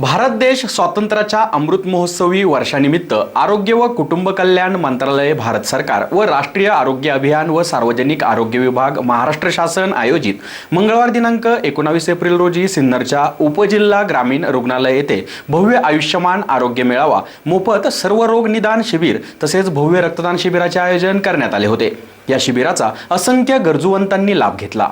भारत देश स्वातंत्र्याच्या अमृत महोत्सवी वर्षानिमित्त आरोग्य व कुटुंब कल्याण मंत्रालय भारत सरकार व राष्ट्रीय आरोग्य अभियान व सार्वजनिक आरोग्य विभाग महाराष्ट्र शासन आयोजित मंगळवार दिनांक एकोणावीस एप्रिल रोजी सिन्नरच्या उपजिल्हा ग्रामीण रुग्णालय येथे भव्य आयुष्यमान आरोग्य मेळावा मोफत सर्व रोग निदान शिबिर तसेच भव्य रक्तदान शिबिराचे आयोजन करण्यात आले होते. या शिबिराचा असंख्य गरजूवंतांनी लाभ घेतला.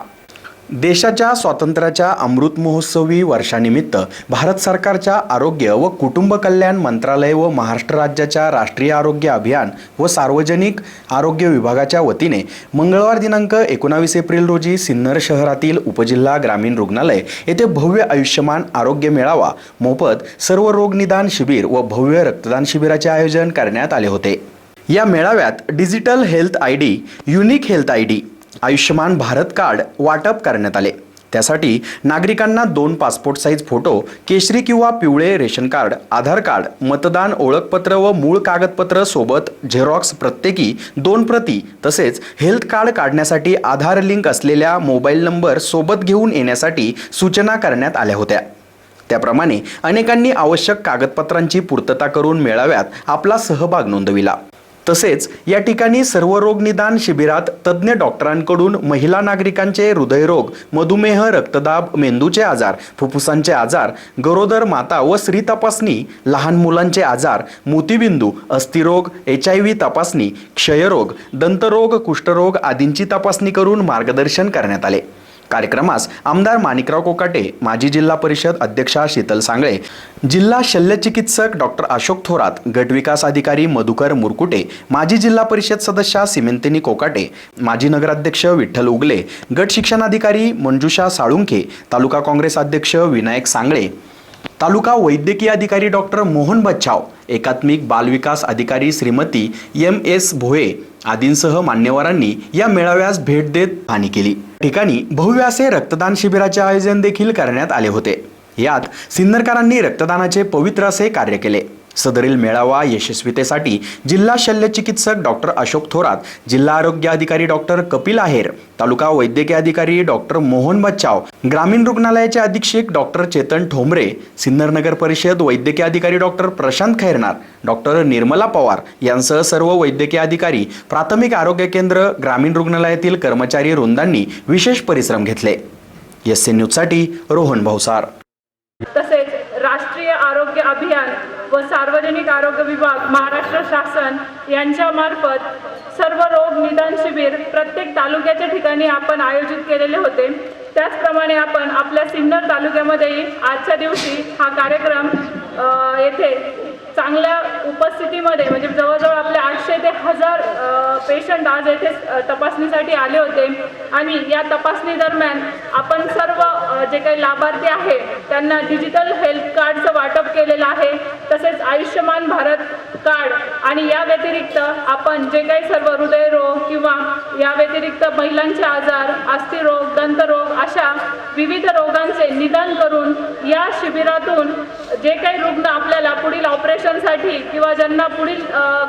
देशाच्या स्वातंत्र्याच्या अमृत महोत्सवी वर्षानिमित्त भारत सरकारच्या आरोग्य व कुटुंब कल्याण मंत्रालय व महाराष्ट्र राज्याच्या राष्ट्रीय आरोग्य अभियान व सार्वजनिक आरोग्य विभागाच्या वतीने मंगळवार दिनांक एकोणावीस एप्रिल रोजी सिन्नर शहरातील उपजिल्हा ग्रामीण रुग्णालय येथे भव्य आयुष्यमान आरोग्य मेळावा मोफत सर्व रोग निदान शिबिर व भव्य रक्तदान शिबिराचे आयोजन करण्यात आले होते. या मेळाव्यात digital health I D unique health I D Ayushman Bharat card वाटप करण्यात आले. त्यासाठी नागरिकांना दोन पासपोर्ट साईज फोटो केशरी किंवा पिवळे रेशन कार्ड आधार कार्ड मतदान ओळखपत्र व मूळ कागदपत्र सोबत झेरॉक्स प्रत्येकी दोन प्रती तसेच हेल्थ कार्ड काढण्यासाठी आधार लिंक असलेल्या मोबाईल नंबर सोबत घेऊन येण्यासाठी सूचना करण्यात आल्या होत्या. त्याप्रमाणे अनेकांनी आवश्यक कागदपत्रांची पूर्तता करून मेळाव्यात आपला सहभाग नोंदविला. तसेच या ठिकाणी सर्व रोग निदान शिबिरात तज्ज्ञ डॉक्टरांकडून महिला नागरिकांचे हृदयरोग मधुमेह रक्तदाब मेंदूचे आजार फुफ्फुसांचे आजार गरोदर माता व स्त्री तपासणी लहान मुलांचे आजार मोतीबिंदू अस्थिरोग एच आय व्ही तपासणी क्षयरोग दंतरोग कुष्ठरोग आदींची तपासणी करून मार्गदर्शन करण्यात आले. कार्यक्रमास आमदार माणिकराव कोकाटे माजी जिल्हा परिषद अध्यक्षा शीतल सांगळे जिल्हा शल्यचिकित्सक डॉक्टर अशोक थोरात गटविकास अधिकारी मधुकर मुरकुटे माजी जिल्हा परिषद सदस्या सिमेंतिनी कोकाटे माजी नगराध्यक्ष विठ्ठल उगले गट शिक्षणाधिकारी मंजुषा साळुंखे तालुका काँग्रेस अध्यक्ष विनायक सांगळे. तालुका वैद्यकीय अधिकारी डॉक्टर मोहन बच्छाव एकात्मिक बालविकास अधिकारी श्रीमती एम एस भोये आदींसह मान्यवरांनी या मेळाव्यास भेट देत पाहणी केली. ठिकाणी बहुव्यासे रक्तदान शिबिराचे आयोजन देखील करण्यात आले होते. यात सिन्नरकरांनी रक्तदानाचे पवित्र असे कार्य केले. सदरील मेळावा यशस्वीतेसाठी जिल्हा शल्यचिकित्सक डॉक्टर अशोक थोरात जिल्हा आरोग्य अधिकारी डॉक्टर कपिल आहेर तालुका वैद्यकीय अधिकारी डॉक्टर मोहन बच्चाव ग्रामीण रुग्णालयाचे अधीक्षक डॉक्टर चेतन ठोंबरे सिन्नर नगर परिषद वैद्यकीय अधिकारी डॉक्टर प्रशांत खैरनार डॉक्टर निर्मला पवार यांसह सर्व वैद्यकीय अधिकारी प्राथमिक आरोग्य केंद्र ग्रामीण रुग्णालयातील कर्मचारी वृंदांनी विशेष परिश्रम घेतले. एस एन न्यूजसाठी रोहन भावसार तसेच राष्ट्रीय आरोग्य अभियान व सार्वजनिक आरोग्य विभाग महाराष्ट्र शासन यांच्यामार्फत सर्व रोग निदान शिबिर प्रत्येक तालुक्याच्या ठिकाणी आपण आयोजित केलेले होते. त्याचप्रमाणे आपण आपल्या सिन्नर तालुक्यामध्येही आजच्या दिवशी हा कार्यक्रम येथे चांगल्या उपस्थितीमध्ये म्हणजे जवळजवळ आपले आठशे ते हजार पेशंट आज येथे तपासणीसाठी आले होते. आणि या तपासणी दरम्यान आपण सर्व जे काही लाभार्थी आहे त्यांना डिजिटल हेल्थ कार्डचं वाटप केलेलं आहे तसेच आयुष्यमान भारत कार्ड आणि या व्यतिरिक्त आपण जे काही सर्व हृदयरोग किंवा या व्यतिरिक्त महिलांचे आजार अस्थिरोग दंतरोग अशा विविध रोगांचे निदान करून या शिबिरातून जे काही रुग्ण आपल्याला पुढील ऑपरेशनसाठी किंवा ज्यांना पुढील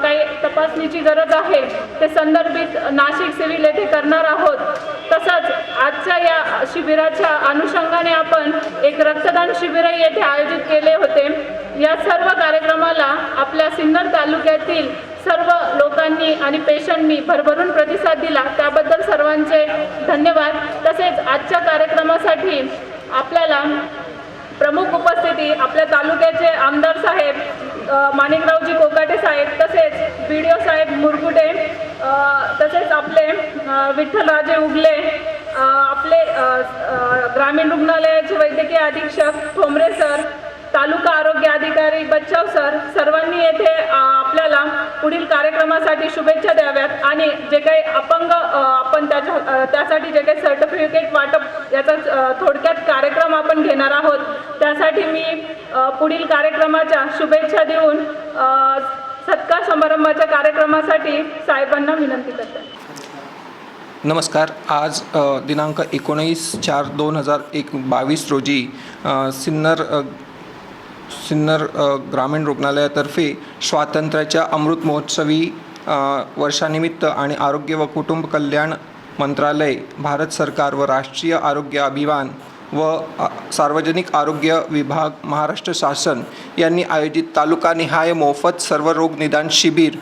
काही तपासणीची गरज आहे ते संदर्भित नाशिक सिव्हिल येथे करणार आहोत. तसंच आजच्या या शिबिराच्या अनुषंगाने आपण एक रक्तदान शिबिरही येथे आयोजित केले होते. या सर्व कार्यक्रमाला आपल्या सिन्नर तालुक्यातील सर्व लोकांनी आणि पेशंटनी भरभरून प्रतिसाद दिला. त्याबद्दल सर्वांचे धन्यवाद. तसेच आजच्या कार्यक्रमासाठी आपल्याला प्रमुख उपस्थिती आपल्या तालुक्याचे आमदार साहेब माणिकरावजी कोकाटे साहेब तसेच बी डी ओ साहेब मुरकुटे तसेच आपले विठ्ठलराजे उगले आपले ग्रामीण रुग्णालयाचे वैद्यकीय अधीक्षक ठोंबरे सर तालुका आरोग्य अधिकारी बच्चाव सर सर्वांनी येथे आपल्याला पुढील कार्यक्रमासाठी शुभेच्छा द्याव्यात आणि जे काही अपंग आपण त्याच्या त्यासाठी जे काही सर्टिफिकेट वाटप याचा थोडक्यात कार्यक्रम आपण घेणार आहोत त्यासाठी मी पुढील कार्यक्रमाच्या शुभेच्छा देऊन सत्कार समारंभाच्या कार्यक्रमासाठी साहेबांना विनंती करते. नमस्कार. आज दिनांक एकोणीस चार दोन हजार एक बावीस रोजी सिन्नर सिन्नर ग्रामीण रुग्णालयातर्फे स्वातंत्र्याच्या अमृत महोत्सवी वर्षानिमित्त आणि आरोग्य व कुटुंब कल्याण मंत्रालय भारत सरकार व राष्ट्रीय आरोग्य अभियान व सार्वजनिक आरोग्य विभाग महाराष्ट्र शासन यांनी आयोजित तालुकानिहाय मोफत सर्व रोग निदान शिबिर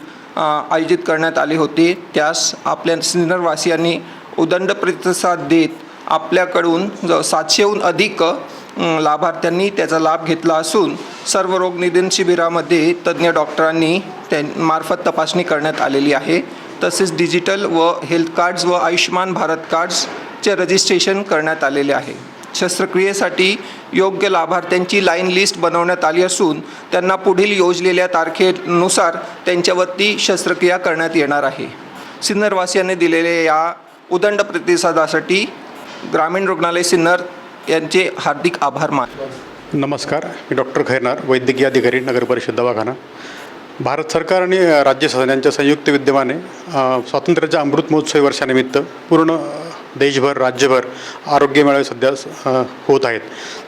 आयोजित करण्यात आले होते. त्यास आपल्या सिन्नरवासियांनी उदंड प्रतिसाद देत आपल्याकडून सातशेहून अधिक लाभार्थ्यांनी त्याचा लाभ घेतला असून सर्व रोग निदान शिबिरामध्ये तज्ज्ञ डॉक्टरांनी त्यां मार्फत तपासणी करण्यात आलेली आहे. तसेच डिजिटल व हेल्थ कार्ड्स व आयुष्यमान भारत कार्ड्सचे रजिस्ट्रेशन करण्यात आलेले आहे. शस्त्रक्रियेसाठी योग्य लाभार्थ्यांची लाईन लिस्ट बनवण्यात आली असून त्यांना पुढील योजलेल्या तारखेनुसार त्यांच्यावरती शस्त्रक्रिया करण्यात येणार आहे. सिन्नरवासियांनी दिलेल्या या उदंड प्रतिसादासाठी ग्रामीण रुग्णालय सिन्नर यांचे हार्दिक आभार मान नमस्कार मी डॉक्टर खैरनार वैद्यकीय अधिकारी नगर परिषद दवाखाना. भारत सरकार आणि राज्य शासन यांच्या संयुक्त विद्यमाने स्वातंत्र्याच्या अमृत महोत्सवी वर्षानिमित्त पूर्ण देशभर राज्यभर आरोग्य मेळावे सध्या होत आहेत.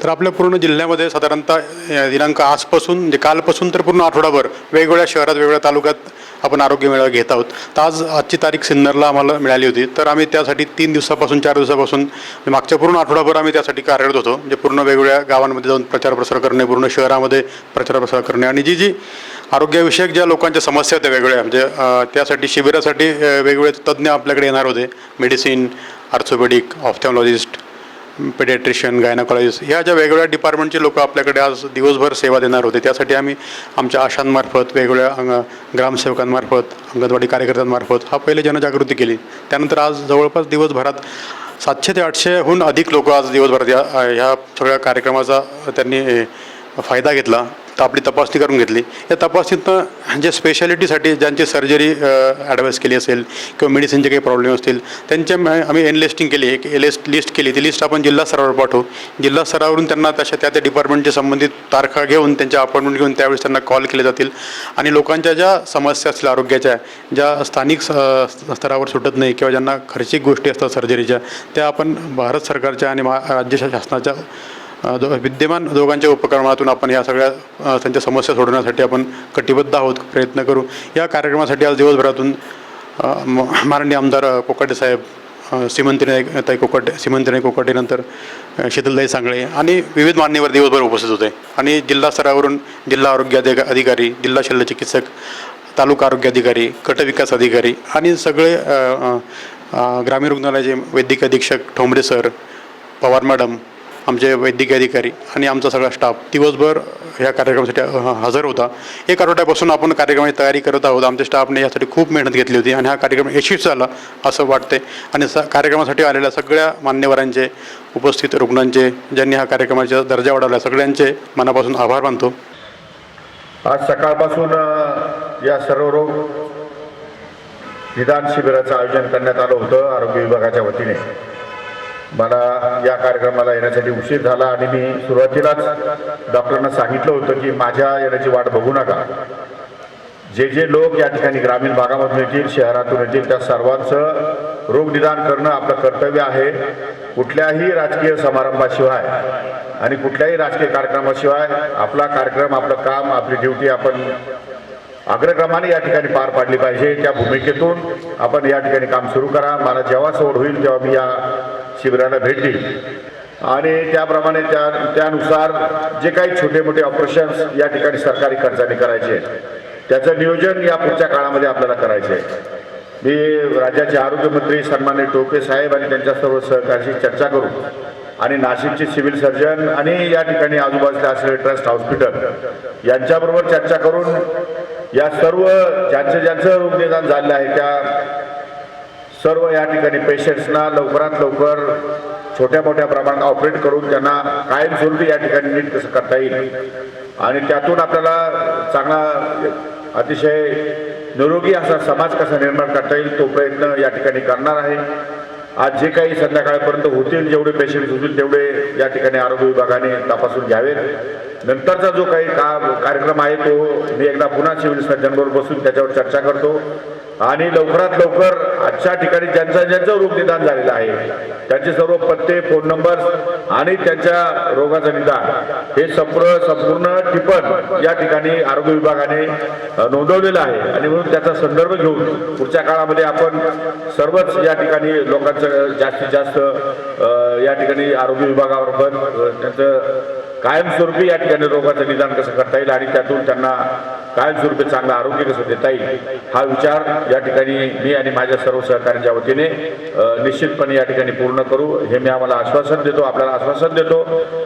तर आपल्या पूर्ण जिल्ह्यामध्ये साधारणतः दिनांक आजपासून म्हणजे कालपासून तर पूर्ण आठवडाभर वेगवेगळ्या शहरात वेगवेगळ्या तालुक्यात आपण आरोग्य मेळावा घेत आहोत. तर आज आजची तारीख सिन्नरला आम्हाला मिळाली होती. तर आम्ही त्यासाठी तीन दिवसापासून चार दिवसापासून म्हणजे मागच्या पूर्ण आठवडाभर आम्ही त्यासाठी कार्यरत होतो. म्हणजे पूर्ण वेगवेगळ्या गावांमध्ये जाऊन प्रचार प्रसार करणे पूर्ण शहरामध्ये प्रचार प्रसार करणे आणि जी जी आरोग्यविषयक ज्या लोकांच्या समस्या होत्या वेगवेगळ्या म्हणजे त्यासाठी शिबिरासाठी वेगवेगळे तज्ज्ञ आपल्याकडे येणार होते. Medicine orthopaedic ophthalmologist paediatrician gynaecologist ह्या ज्या वेगवेगळ्या डिपार्टमेंटचे लोक आपल्याकडे आज दिवसभर सेवा देणार होते त्यासाठी आम्ही आमच्या आशांमार्फत वेगवेगळ्या अंग ग्रामसेवकांमार्फत अंगणवाडी कार्यकर्त्यांमार्फत हा पहिले जनजागृती केली. त्यानंतर आज जवळपास दिवसभरात सातशे ते आठशेहून अधिक लोक आज दिवसभरात या ह्या सगळ्या कार्यक्रमाचा त्यांनी फायदा घेतला तर आपली तपासणी करून घेतली. या तपासणीतनं जे स्पेशालिटीसाठी ज्यांची सर्जरी ॲडवाईस केली असेल किंवा मेडिसिनचे काही प्रॉब्लेम असतील त्यांच्या आम्ही एनलिस्टिंग केली. एक एलिस्ट लिस्ट केली. ती लिस्ट आपण जिल्हा स्तरावर पाठवू. जिल्हा स्तरावरून त्यांना तशा त्या त्या डिपार्टमेंटच्या संबंधित तारखा घेऊन त्यांच्या अपॉइंटमेंट घेऊन त्यावेळेस त्यांना कॉल केले जातील. आणि लोकांच्या ज्या समस्या असतील आरोग्याच्या ज्या स्थानिक स्तरावर सुटत नाही किंवा ज्यांना खर्चिक गोष्टी असतात सर्जरीच्या त्या आपण भारत सरकारच्या आणि महा राज्य शासनाच्या दो विद्यमान दोघांच्या उपक्रमातून आपण या सगळ्या त्यांच्या समस्या सोडवण्यासाठी आपण कटिबद्ध आहोत प्रयत्न करू. या कार्यक्रमासाठी आज दिवसभरातून म- माननीय आमदार कोकाटे साहेब श्रीमंती नाईक ताई कोकाटे श्रीमंती कोकाटे नंतर शीतलदाई सांगळे आणि विविध मान्यवर दिवसभर उपस्थित होते. आणि जिल्हा स्तरावरून जिल्हा आरोग्य अधिकारी जिल्हा शल्य चिकित्सक तालुका आरोग्य अधिकारी गट विकास अधिकारी आणि सगळे ग्रामीण रुग्णालयाचे वैद्यकीय अधीक्षक ठोंबरे सर पवार मॅडम आमचे वैद्यकीय अधिकारी आणि आमचा सगळा स्टाफ दिवसभर ह्या कार्यक्रमासाठी हजर होता. एक आठवड्यापासून आपण कार्यक्रमाची तयारी करत आहोत. आमच्या स्टाफने यासाठी खूप मेहनत घेतली होती आणि हा कार्यक्रम यशस्वी झाला असं वाटते. आणि स कार्यक्रमासाठी आलेल्या सगळ्या मान्यवरांचे उपस्थित रुग्णांचे ज्यांनी हा कार्यक्रमाचा दर्जा वाढवला सगळ्यांचे मनापासून आभार मानतो. आज सकाळपासून या सर्व रोग निदान शिबिराचं आयोजन करण्यात आलं होतं आरोग्य विभागाच्या वतीने. मला या कार्यक्रमाला येण्यासाठी उशीर झाला आणि मी सुरुवातीलाच डॉक्टरांना सांगितलं होतं की माझ्या येण्याची वाट बघू नका. जे जे लोक या ठिकाणी ग्रामीण भागामधून येतील शहरातून येतील त्या सर्वांचं रोगनिदान करणं आपलं कर्तव्य आहे. कुठल्याही राजकीय समारंभाशिवाय आणि कुठल्याही राजकीय कार्यक्रमाशिवाय आपला कार्यक्रम आपलं काम आपली ड्युटी आपण अग्रक्रमाने या ठिकाणी पार पाडली पाहिजे. त्या भूमिकेतून आपण या ठिकाणी काम सुरू करा. मला जेव्हा सोड होईल तेव्हा मी या शिबिराला भेट देईल आणि त्याप्रमाणे त्या त्यानुसार जे काही छोटे मोठे ऑपरेशन्स या ठिकाणी सरकारी खर्चाने करायचे त्याचं नियोजन या पुढच्या काळामध्ये आपल्याला करायचे आहे. मी राज्याचे आरोग्यमंत्री सन्मान्य टोपे साहेब आणि त्यांच्या सर्व सहकार्याशी चर्चा करू आणि नाशिकचे सिव्हिल सर्जन आणि या ठिकाणी आजूबाजूला असलेले ट्रस्ट हॉस्पिटल यांच्याबरोबर चर्चा करून या सर्व ज्यांचं ज्यांचं रोगनिदान झालेलं आहे त्या सर्व या ठिकाणी पेशंट्सना लवकरात लवकर छोट्या मोठ्या प्रमाणात ऑपरेट करून त्यांना कायमस्वरूपी या ठिकाणी नीट कसं करता येईल. आणि त्यातून आपल्याला चांगला अतिशय निरोगी असा समाज कसा निर्माण करता येईल तो प्रयत्न या ठिकाणी करणार आहे. आज जे काही संध्याकाळपर्यंत होतील जेवढे पेशंट होतील तेवढे या ठिकाणी आरोग्य विभागाने तपासून घ्यावेत. नंतरचा जो काही का कार्यक्रम आहे तो मी एकदा पुन्हा सिव्हिल सर्जनबरोबर बसून त्याच्यावर चर्चा करतो. आणि लवकरात लवकर आजच्या ठिकाणी ज्यांचं ज्यांचं रोग निदान झालेलं आहे त्यांचे सर्व पत्ते फोन नंबर आणि त्यांच्या रोगाचं निदान हे संपूर्ण संपूर्ण टिपण या ठिकाणी आरोग्य विभागाने नोंदवलेलं आहे. आणि म्हणून त्याचा संदर्भ घेऊन पुढच्या काळामध्ये आपण सर्वच या ठिकाणी लोकांचं जास्तीत जास्त या ठिकाणी आरोग्य विभागावर पण त्यांचं कायमस्वरूपी या ठिकाणी रोगाचं निदान कसं करता येईल आणि त्यातून त्यांना कायमस्वरूपी चांगलं आरोग्य कसं देता येईल हा विचार या ठिकाणी मी आणि माझ्या सर्व सहकाऱ्यांच्या वतीने निश्चितपणे या ठिकाणी पूर्ण करू. हे मी आम्हाला आश्वासन देतो आपल्याला आश्वासन देतो.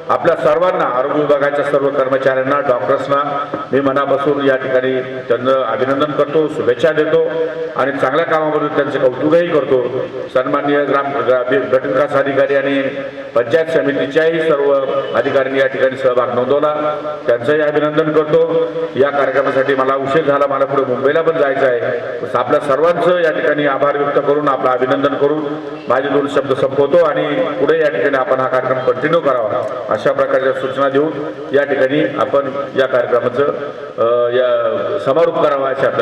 आपल्या सर्वांना आरोग्य विभागाच्या सर्व कर्मचाऱ्यांना डॉक्टर्सना मी मनापासून या ठिकाणी त्यांचं अभिनंदन करतो शुभेच्छा देतो आणि चांगल्या कामाबद्दल त्यांचे कौतुकही करतो. सन्माननीय ग्राम गटविकास अधिकारी आणि पंचायत समितीच्याही सर्व अधिकाऱ्यांनी या ठिकाणी सहभाग नोंदवला. त्यांचंही अभिनंदन करतो. या कार्यक्रमासाठी मला उशीर झाला मला पुढे मुंबईला पण जायचं आहे. आपल्या सर्वांचं या ठिकाणी आभार व्यक्त करून आपलं अभिनंदन करून माझे दोन शब्द संपवतो आणि पुढे या ठिकाणी आपण हा कार्यक्रम कंटिन्यू करावा अशा प्रकारच्या सूचना देऊन या ठिकाणी आपण या कार्यक्रमाचं या समारोप करावा असे आपल्याला